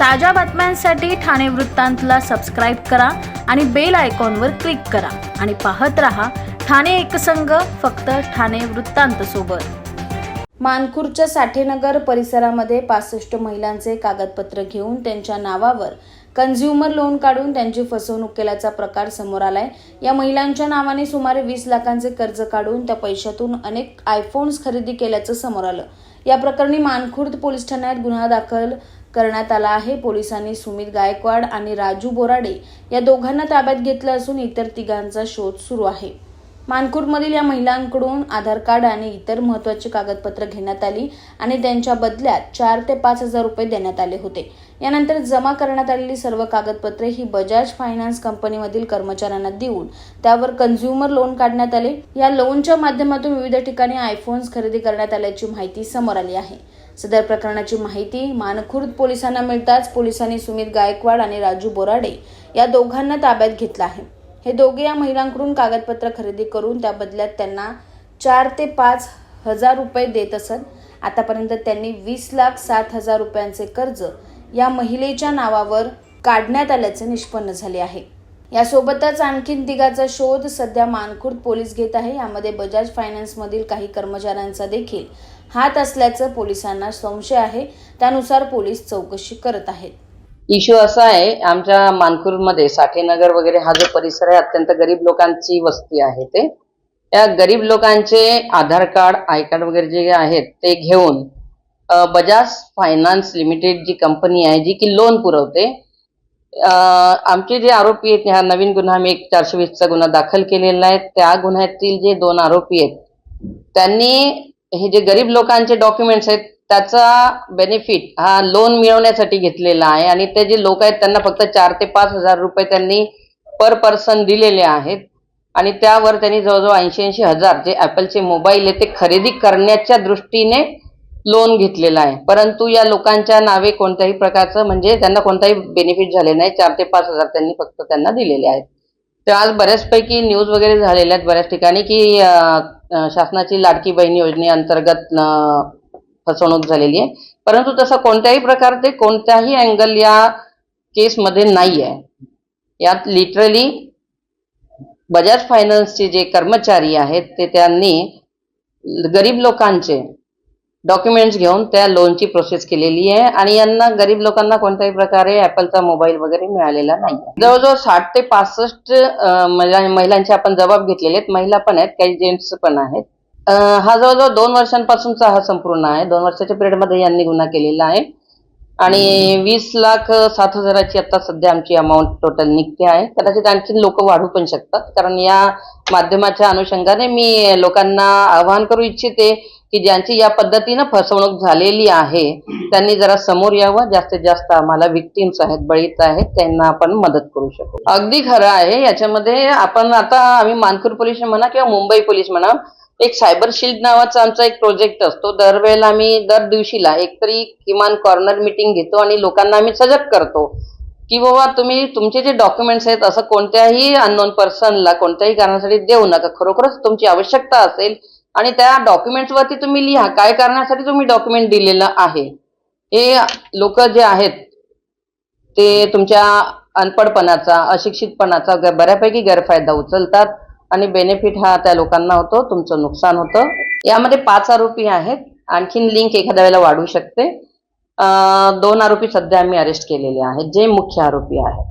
ताज्या बातम्यांसाठी ठाणे वृत्तांतला सबस्क्राईब करा आणि बेल आयकॉनवर क्लिक करा. आणि पाहत रहा ठाणे एकसंघ फक्त ठाणे वृत्तांत सोबत. मानखुर्दच्या साठेनगर परिसरामध्ये पासष्ट महिलांचे कागदपत्र घेऊन त्यांच्या नावावर कन्झ्युमर लोन काढून त्यांची फसवणूक केल्याचा प्रकार समोर आलाय. या महिलांच्या नावाने सुमारे वीस लाखांचे कर्ज काढून त्या पैशातून अनेक आयफोन्स खरेदी केल्याचं समोर आलं. या प्रकरणी मानखुर्द पोलीस ठाण्यात गुन्हा दाखल करण्यात आला आहे. पोलिसांनी सुमित गायकवाड आणि राजू बोराडे या दोघांना ताब्यात घेतलं असून इतर तिघांचा शोध सुरू आहे. मानखुर्दमधील या महिलांकडून आधार कार्ड आणि इतर महत्वाची कागदपत्र घेण्यात आली आणि त्यांच्या बदल्यात चार ते पाच हजार रुपये देण्यात आले होते. यानंतर जमा करण्यात आलेली सर्व कागदपत्रे ही बजाज फायनान्स कंपनीमधील कर्मचाऱ्यांना देऊन त्यावर कन्झ्युमर लोन काढण्यात आले. या लोनच्या माध्यमातून विविध ठिकाणी आयफोन्स खरेदी करण्यात आल्याची माहिती समोर आली आहे. सदर प्रकरणाची माहिती मानखुर्द पोलिसांना मिळताच पोलिसांनी सुमित गायकवाड आणि राजू बोराडे या दोघांना ताब्यात घेतलं आहे. हे दोघे या महिलांकडून कागदपत्र खरेदी करून त्या बदल्यात त्यांना चार ते पाच हजार रुपये देत असत. आतापर्यंत त्यांनी वीस लाख सात हजार रुपयांचे कर्ज या महिलेच्या नावावर काढण्यात आल्याचे निष्पन्न झाले आहे. यासोबतच आणखीन तिघाचा शोध सध्या मानखुर्द पोलीस घेत आहे. यामध्ये बजाज फायनान्समधील काही कर्मचाऱ्यांचा देखील हात असल्याचं पोलिसांना संशय आहे. त्यानुसार पोलीस चौकशी करत आहेत. इश्यू असा आहे आमच्या मानखुरमध्ये साठेनगर वगैरे हा जो परिसर आहे अत्यंत गरीब लोकांची वस्ती आहे ते. या गरीब लोकांचे आधार कार्ड आय कार्ड वगैरे जे आहेत ते घेऊन बजाज फायनान्स लिमिटेड जी कंपनी आहे जी की लोन पुरवते आमचे जे आरोपी आहेत ह्या नवीन गुन्हा मी एक चारशे वीसचा गुन्हा दाखल केलेला आहे. त्या गुन्ह्यातील जे दोन आरोपी आहेत त्यांनी हे जे गरीब लोकांचे डॉक्युमेंट्स आहेत त्याचा बेनिफिट हा लोन मिळवण्यासाठी घेतलेला आहे आणि ते जे लोक आहेत त्यांना फक्त चार ते पाच हजार रुपये त्यांनी पर पर्सन दिलेले आहेत आणि त्यावर त्यांनी जवळजवळ ऐंशी ऐंशी हजार जे ॲपलचे मोबाईल आहे ते खरेदी करण्याच्या दृष्टीने लोन घेतलेलं आहे. परंतु या लोकांच्या नावे कोणत्याही प्रकारचं म्हणजे त्यांना कोणताही बेनिफिट झाले नाही. चार ते पाच हजार त्यांनी फक्त त्यांना दिलेले आहेत. तर आज बऱ्याचपैकी न्यूज वगैरे झालेल्या आहेत बऱ्याच ठिकाणी की शासनाची लाडकी बहीण योजनेअंतर्गत फसवणूक झालेली आहे. परंतु तसं कोणत्याही प्रकारचे कोणत्याही अँगल या केसमध्ये नाही आहे. यात लिटरली बजाज फायनान्सचे जे कर्मचारी आहेत ते त्यांनी गरीब लोकांचे डॉक्युमेंट्स घेऊन त्या लोनची प्रोसेस केलेली आहे. आणि यांना गरीब लोकांना कोणत्याही प्रकारे ऍपलचा मोबाईल वगैरे मिळालेला नाही जवळजवळ साठ ते पासष्ट महिलांचे आपण जबाब घेतलेले आहेत. महिला पण आहेत काही जेंट्स पण आहेत. हा जवळजवळ दोन वर्षांपासूनचा हा संपूर्ण आहे. दोन वर्षाच्या पिरियडमध्ये यांनी गुन्हा केलेला आहे. आणि वीस लाख सात हजाराची आता सध्या आमची अमाऊंट टोटल निघते आहे. कदाचित आणखी लोक वाढू पण शकतात. कारण या माध्यमाच्या अनुषंगाने मी लोकांना आवाहन करू इच्छिते की ज्यांची या पद्धतीनं फसवणूक झालेली आहे त्यांनी जरा समोर यावं. जास्तीत जास्त आम्हाला विक्टिम्स आहेत बळीत आहेत त्यांना आपण मदत करू शकू. अगदी खरं आहे याच्यामध्ये आपण आता आम्ही मानखूर पोलीस म्हणा किंवा मुंबई पोलीस म्हणा एक सायबर शिल्ड नावाचा आमचा एक प्रोजेक्ट असतो. दरवेळेला आम्ही दर दिवशीला एकतरी किमान कॉर्नर मीटिंग घेतो आणि लोकांना आम्ही सजग करतो की बाबा तुम्ही तुमचे जे डॉक्युमेंट्स आहेत असं कोणत्याही अननोन पर्सनला कोणत्याही कारणासाठी देऊ नका. खरोखरच तुमची आवश्यकता असेल आणि त्या डॉक्युमेंट्सवरती तुम्ही लिहा. काय करण्यासाठी तुम्ही डॉक्युमेंट दिलेलं आहे. हे लोक जे आहेत ते तुमच्या अनपडपणाचा अशिक्षितपणाचा बऱ्यापैकी गैरफायदा उचलतात आणि बेनिफिट हा त्या लोकांना होतो तुमचं नुकसान होतं. यामध्ये पाच आरोपी आहेत. आणखीन लिंक एखाद्या वेळेला वाढू शकते. दोन आरोपी सध्या आम्ही अरेस्ट केलेले आहेत जे मुख्य आरोपी आहेत.